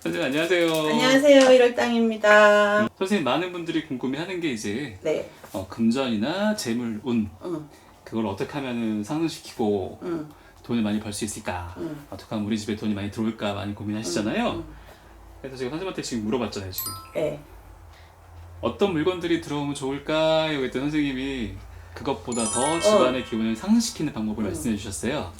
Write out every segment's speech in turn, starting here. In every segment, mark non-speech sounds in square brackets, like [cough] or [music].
선생님 안녕하세요. 안녕하세요. 1월 땅입니다. 선생님 많은 분들이 궁금해하는 게 이제 네. 어, 금전이나 재물, 운 응, 그걸 어떻게 하면은 상승시키고 응, 돈을 많이 벌 수 있을까? 응. 어떻게 하면 우리 집에 돈이 많이 들어올까 많이 고민하시잖아요. 응. 그래서 제가 선생님한테 지금 물어봤잖아요. 지금 네. 어떤 물건들이 들어오면 좋을까요? 그랬더니 선생님이 그것보다 어. 더 집안의 기운을 상승시키는 방법을 음. 말씀해 주셨어요.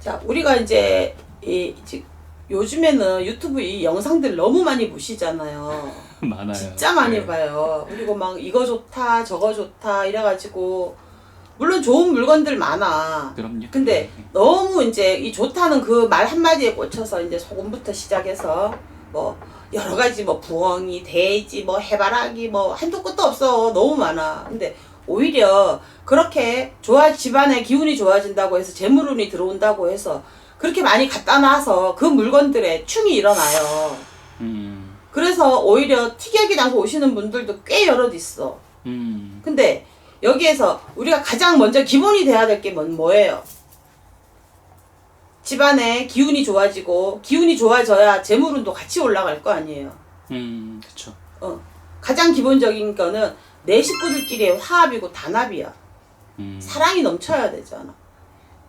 자, 우리가 이제 이 지- 요즘에는 유튜브 이 영상들 너무 많이 보시잖아요. [laughs] 많아요. 진짜 많이 네. 봐요. 그리고 막 이거 좋다, 저거 좋다 이래가지고 물론 좋은 물건들 많아. 그럼요. 근데 너무 이제 이 좋다는 그 말 한마디에 꽂혀서 이제 소금부터 시작해서 뭐 여러 가지 뭐 부엉이, 돼지, 뭐 해바라기 뭐 한도 끝도 없어. 너무 많아. 근데 오히려 그렇게 좋아 집안의 기운이 좋아진다고 해서 재물운이 들어온다고 해서 그렇게 많이 갖다 놔서 그 물건들에 충이 일어나요. 음, 그래서 오히려 티격이 나서 오시는 분들도 꽤 여럿 있어. 음, 근데 여기에서 우리가 가장 먼저 기본이 돼야 될 게 뭐예요? 집안에 기운이 좋아지고 기운이 좋아져야 재물 운도 같이 올라갈 거 아니에요. 음, 그렇죠. 어. 가장 기본적인 거는 내 식구들끼리의 화합이고 단합이야. 음, 사랑이 넘쳐야 되잖아.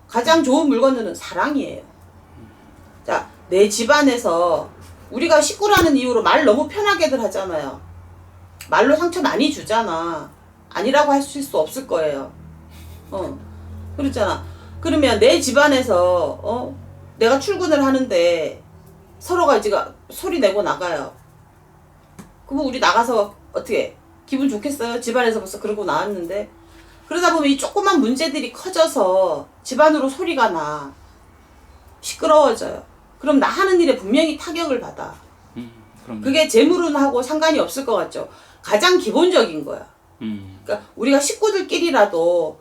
가장 좋은 물건은 사랑이에요. 자, 내 집안에서 우리가 식구라는 이유로 말 너무 편하게들 하잖아요. 말로 상처 많이 주잖아. 아니라고 하실 수 없을 거예요. 어. 그렇잖아. 그러면 내 집안에서, 어? 내가 출근을 하는데 서로가 지금 소리 내고 나가요. 그럼 우리 나가서 어떻게 기분 좋겠어요? 집안에서 벌써 그러고 나왔는데 그러다 보면 이 조그만 문제들이 커져서 집안으로 소리가 나 시끄러워져요. 그럼 나 하는 일에 분명히 타격을 받아. 음. 그게 재물운하고 상관이 없을 것 같죠. 가장 기본적인 거야. 음, 그러니까 우리가 식구들끼리라도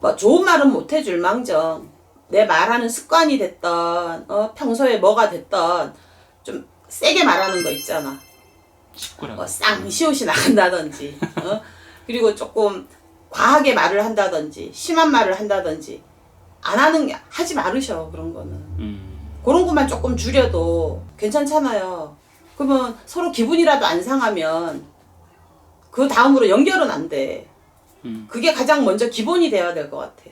뭐 좋은 말은 못 해줄 망정 내 말하는 습관이 됐던 어, 평소에 뭐가 됐던 좀 세게 말하는 거 있잖아. 식구라고. 뭐 쌍시옷이 나간다든지 어? [laughs] 그리고 조금 과하게 말을 한다든지 심한 말을 한다든지 안 하는 게 하지 말으셔 그런 거는. 음, 그런 것만 조금 줄여도 괜찮잖아요. 그러면 서로 기분이라도 안 상하면 그 다음으로 연결은 안돼. 음, 그게 가장 먼저 기본이 돼야 될 것 같아.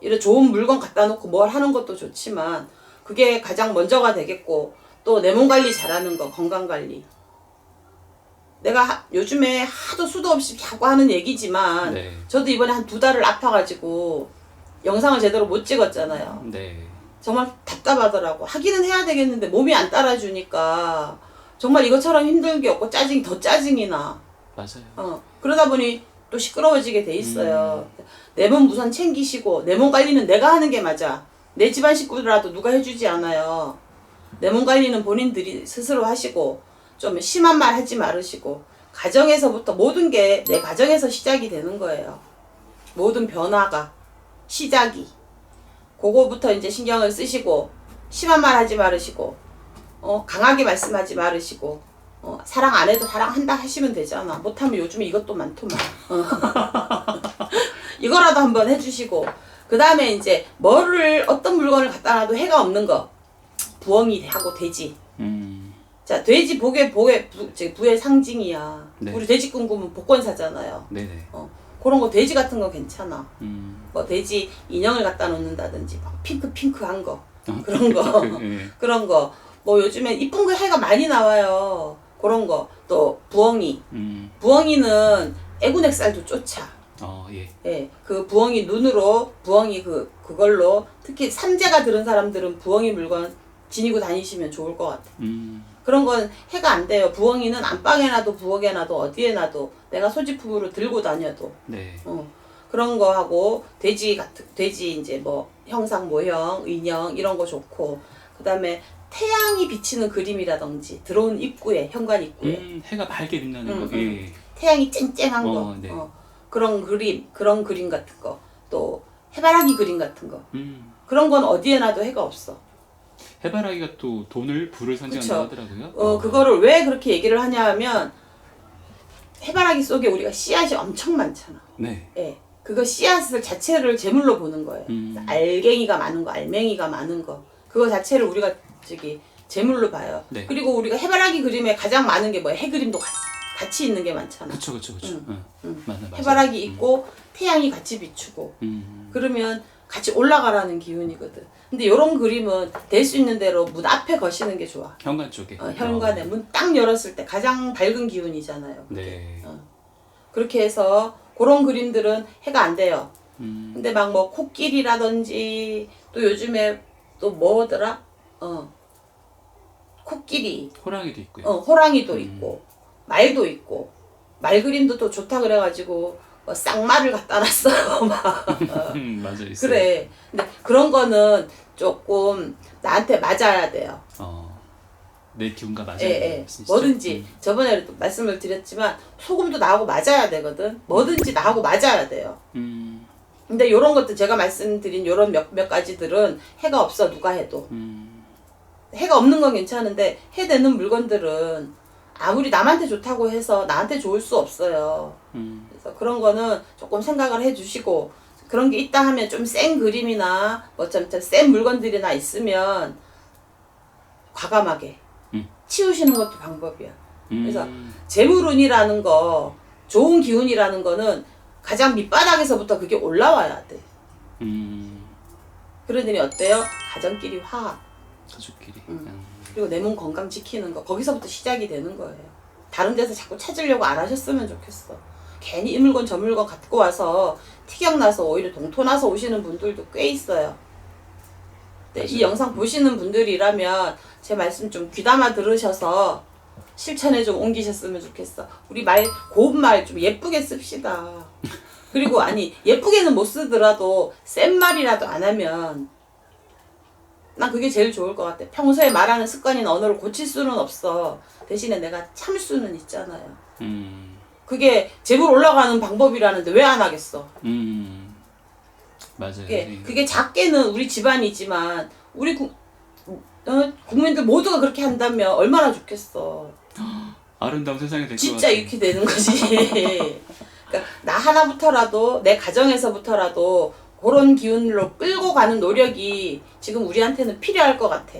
이런 좋은 물건 갖다 놓고 뭘 하는 것도 좋지만 그게 가장 먼저가 되겠고 또 내 몸 관리 잘하는 거 건강 관리. 내가 하- 요즘에 하도 수도 없이 자꾸 하는 얘기지만 네. 저도 이번에 한 두 달을 아파가지고 영상을 제대로 못 찍었잖아요 네. 정말 답답하더라고 하기는 해야 되겠는데 몸이 안 따라주니까 정말 이것처럼 힘든 게 없고 짜증이 더 짜증이 나 맞아요. 어, 그러다 보니 또 시끄러워지게 돼 있어요. 내 몸 우선 챙기시고 내 몸 관리는 내가 하는 게 맞아. 내 집안 식구들라도 누가 해주지 않아요. 내 몸 관리는 본인들이 스스로 하시고 좀 심한 말 하지 말으시고 가정에서부터 모든 게 내 가정에서 시작이 되는 거예요. 모든 변화가 시작이 그거부터 이제 신경을 쓰시고 심한 말 하지 말으시고 어, 강하게 말씀하지 말으시고 어, 사랑 안 해도 사랑한다 하시면 되잖아. 못하면 요즘에 이것도 많더만. 어. [laughs] 이거라도 한번 해주시고 그 다음에 이제 뭐를 어떤 물건을 갖다 놔도 해가 없는 거 부엉이 하고 돼지. 음, 자 돼지 복의 복의 부, 저 부의 상징이야. 네. 우리 돼지 꿈꾸면 복권사잖아요. 네네. 어, 그런 거 돼지 같은 거 괜찮아. 음, 뭐 돼지 인형을 갖다 놓는다든지 막 핑크 핑크한 거 어, 그런 거. 그, 예. 그런 거. 뭐 요즘에 이쁜 거 해가 많이 나와요. 그런 거. 또 부엉이. 음, 부엉이는 애군액살도 쫓아. 어, 예. 예. 그 부엉이 눈으로 부엉이 그 그걸로 특히 삼재가 들은 사람들은 부엉이 물건 지니고 다니시면 좋을 것 같아. 음, 그런 건 해가 안 돼요. 부엉이는 안방에 놔도 부엌에 놔도 어디에 놔도 내가 소지품으로 들고 다녀도 네. 어, 그런 거 하고 돼지 같은 돼지 이제 뭐 형상 모형 인형 이런 거 좋고 그다음에 태양이 비치는 그림이라든지 들어온 입구에 현관 입구에 음, 해가 밝게 빛나는 음, 거. 예. 태양이 쨍쨍한 거 어, 네. 어, 그런 그림 그런 그림 같은 거 또 해바라기 그림 같은 거 음, 그런 건 어디에 놔도 해가 없어 해바라기가 또 돈을 불을 상징한다고 그쵸. 하더라고요. 어 그거를 왜 그렇게 얘기를 하냐 하면 해바라기 속에 우리가 씨앗이 엄청 많잖아 네. 예 그거 씨앗을 자체를 제물로 보는 거예요 음. 알갱이가 많은 거 알맹이가 많은 거 그거 자체를 우리가 저기 재물로 봐요. 네. 그리고 우리가 해바라기 그림에 가장 많은 게 뭐야? 해 그림도 같이, 같이 있는 게 많잖아. 그쵸 그쵸 그쵸. 응, 응. 응. 맞아 맞아. 해바라기 있고 태양이 같이 비추고 음. 그러면 같이 올라가라는 기운이거든. 근데 이런 그림은 될 수 있는 대로 문 앞에 거시는 게 좋아. 현관 쪽에. 어, 현관에 문 딱 열었을 때 가장 밝은 기운이잖아요. 네. 어. 그렇게 해서 그런 그림들은 해가 안 돼요. 음. 근데 막 뭐 코끼리라든지 또 요즘에 또 뭐더라? 어. 코끼리, 호랑이도 있고요. 어, 호랑이도 음. 있고 말도 있고 말 그림도 또 좋다 그래가지고 뭐 쌍말을 갖다 놨어요. [laughs] 막. 음, [laughs] 맞아 있어요. 그래. 근데 그런 거는 조금 나한테 맞아야 돼요. 어. 내 기운과 맞아야 예, 예. 말씀이시죠? 뭐든지 음. 저번에도 말씀을 드렸지만 소금도 나하고 맞아야 되거든. 뭐든지 나하고 맞아야 돼요. 음. 근데 요런 것도 제가 말씀드린 요런 몇, 몇 가지들은 해가 없어 누가 해도 음. 해가 없는 건 괜찮은데 해 되는 물건들은 아무리 남한테 좋다고 해서 나한테 좋을 수 없어요. 음. 그래서 그런 거는 조금 생각을 해주시고 그런 게 있다 하면 좀 센 그림이나 뭐좀센 물건들이나 있으면 과감하게 음. 치우시는 것도 방법이야. 음. 그래서 재물운이라는 거 좋은 기운이라는 거는 가장 밑바닥에서부터 그게 올라와야 돼. 음. 그러더니 어때요? 가정끼리 화합 가족끼리. 음. 음. 그리고 내 몸 건강 지키는 거 거기서부터 시작이 되는 거예요. 다른 데서 자꾸 찾으려고 안 하셨으면 좋겠어. 괜히 이 물건 저 물건 갖고 와서 티격 나서 오히려 동토 나서 오시는 분들도 꽤 있어요. 네, 이. 영상 보시는 분들이라면 제 말씀 좀 귀담아 들으셔서 실천에 좀 옮기셨으면 좋겠어. 우리 말 고운 말 좀 예쁘게 씁시다. 그리고 [laughs] 아니 예쁘게는 못 쓰더라도 센 말이라도 안 하면 난 그게 제일 좋을 것 같아. 평소에 말하는 습관이나 언어를 고칠 수는 없어. 대신에 내가 참을 수는 있잖아요. 음. 그게 제물 올라가는 방법이라는데 왜 안 하겠어? 음. 맞아요. 그게, 선생님. 그게 작게는 우리 집안이지만 우리 국, 어, 국민들 모두가 그렇게 한다면 얼마나 좋겠어. 아름다운 세상이 될것 같아요. 진짜 이렇게 되는 거지. [laughs] 그러니까 나 하나부터라도 내 가정에서부터라도 그런 기운으로 끌고 가는 노력이 지금 우리한테는 필요할 것 같아.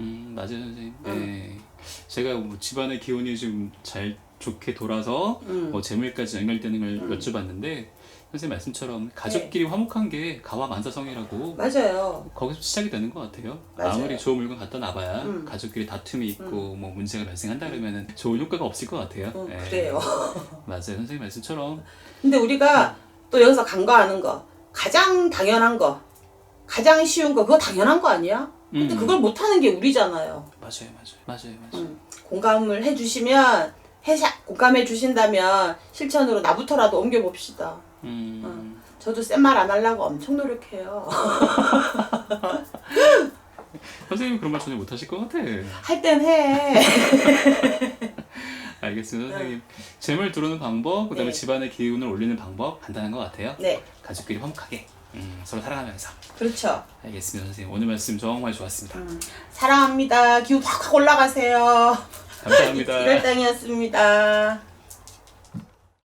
음 맞아요 선생님. 네. 제가 뭐 집안의 기운이 좀 잘 좋게 돌아서 음. 뭐 재물까지 연결되는 걸 여쭤봤는데 선생님 말씀처럼 가족끼리 화목한 게 가와 만사성이라고 맞아요. 거기서 시작이 되는 것 같아요. 맞아요. 아무리 좋은 물건 갖다 놔봐야 음. 가족끼리 다툼이 있고 뭐 문제가 발생한다 그러면은 좋은 효과가 없을 것 같아요. 음, 네. 그래요. [laughs] 맞아요 선생님 말씀처럼 근데 우리가 또 여기서 간과하는 거 가장 당연한 거 가장 쉬운 거 그거 당연한 거 아니야? 근데 음. 그걸 못하는 게 우리잖아요. 맞아요 맞아요 맞아요 맞아요. 음, 공감을 해주시면 해샤, 공감해 주신다면 실천으로 나부터라도 옮겨 봅시다. 음. 저도 센 말 안 하려고 엄청 노력해요. [laughs] 선생님 그런 말 전혀 못 하실 것 같아. 할 땐 해. [laughs] 알겠습니다 선생님. 재물 들어오는 방법, 그 다음에 네. 집안의 기운을 올리는 방법 간단한 것 같아요. 네, 가족끼리 화목하게 음, 서로 사랑하면서. 그렇죠. 알겠습니다 선생님. 오늘 말씀 정말 좋았습니다. 음, 사랑합니다. 기운 확확 올라가세요. 감사합니다. [laughs] 이럴 땅이었습니다.